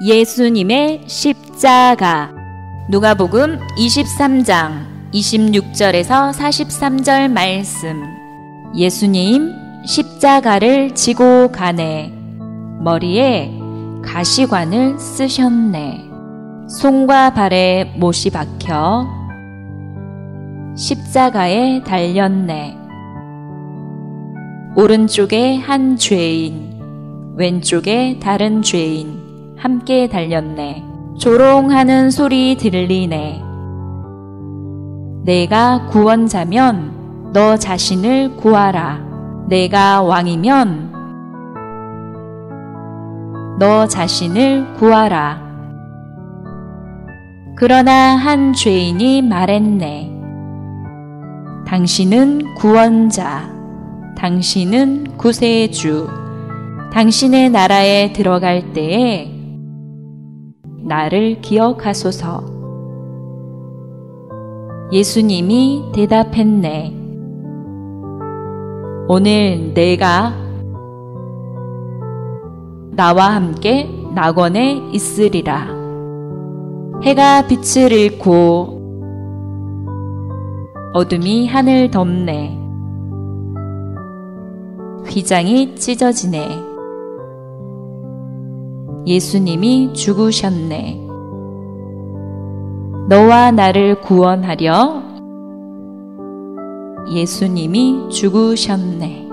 예수님의 십자가. 누가복음 23장 26절에서 43절 말씀. 예수님 십자가를 지고 가네. 머리에 가시관을 쓰셨네. 손과 발에 못이 박혀 십자가에 달렸네. 오른쪽에 한 죄인 왼쪽에 다른 죄인 함께 달렸네. 조롱하는 소리 들리네. 내가 구원자면 너 자신을 구하라. 내가 왕이면 너 자신을 구하라. 그러나 한 죄인이 말했네. 당신은 구원자, 당신은 구세주, 당신의 나라에 들어갈 때에 나를 기억하소서. 예수님이 대답했네. 오늘 내가 나와 함께 낙원에 있으리라. 해가 빛을 잃고 어둠이 하늘 덮네. 휘장이 찢어지네. 예수님이 죽으셨네. 너와 나를 구원하려 예수님이 죽으셨네.